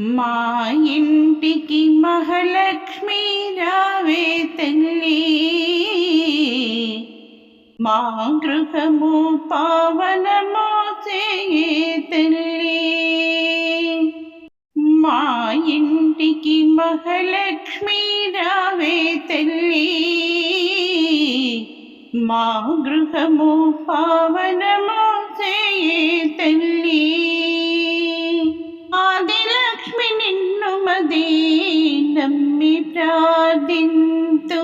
మా ఇంటికి మహాలక్ష్మి రావే తల్లి. మా గృహము పావనము చేయే తల్లి. మా ఇంటికి మహాలక్ష్మి రావే తల్లి. మా గృహము పావనము ప్రార్థింతు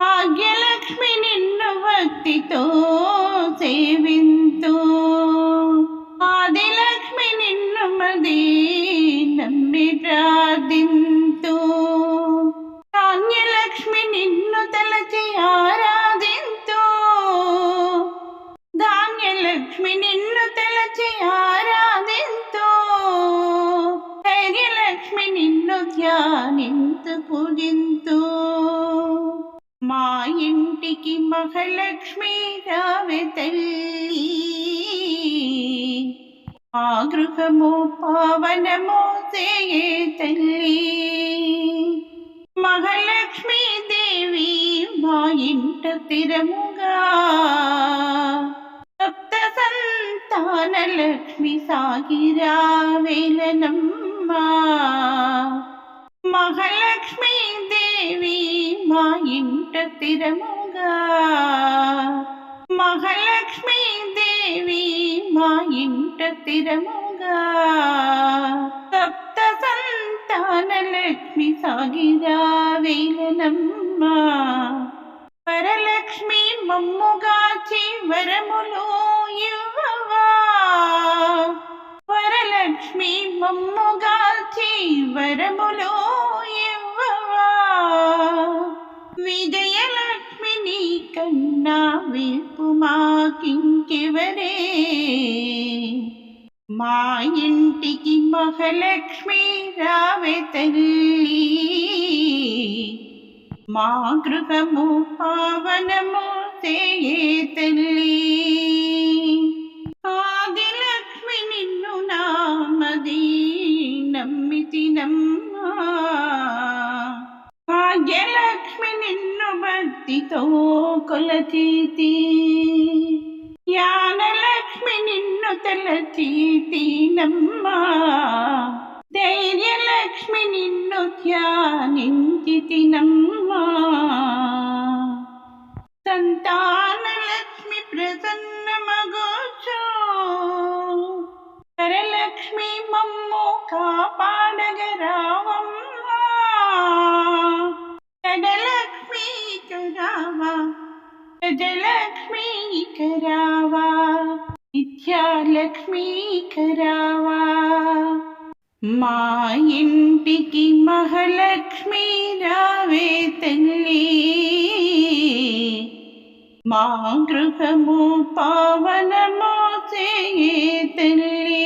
భాగ్యలక్ష్మి నిన్ను భక్తితో సేవి ధ్యానింతు మా ఇంటికి మహాలక్ష్మి రావె తల్లి. మా గృహము పావనము చేయే తల్లి. మహాలక్ష్మీ దేవి మా ఇంట తిరముగా. సప్త సంతాన లక్ష్మి సాగిరా వేలనమ్మా. లక్ష్మీదేవి దేవి మా ఇంట తిరముగా. మహాలక్ష్మీదేవి మా ఇంట తిరముగా. సప్త సంతాన లక్ష్మి సాగిరా వేలనమ్మ. వరలక్ష్మి మమ్ముగా వరములు ఇవ్వవా వరలక్ష్మి మమ్ముగా వరము కన్నా వేపు మా ఇంటికి మహాలక్ష్మి రావే తల్లి. మా గృహము పావనము చేయే తల్లి. ఆదిలక్ష్మి నిన్ను నామది నమ్మితి నమ్మి భక్తితో కొలతీతి. యానలక్ష్మి నిన్ను తలచీతినమ్మా ధైర్యలక్ష్మి నిన్ను ధ్యానించితినమ్మా సంతానలక్ష్మి ప్రసన్న మగోచో వరలక్ష్మి గజలక్ష్మి కరావా నిత్యాలక్ష్మి కరావా మా ఇంటికి మహాలక్ష్మి రావే తల్లి మా గృహము పావనము చేయే తల్లి.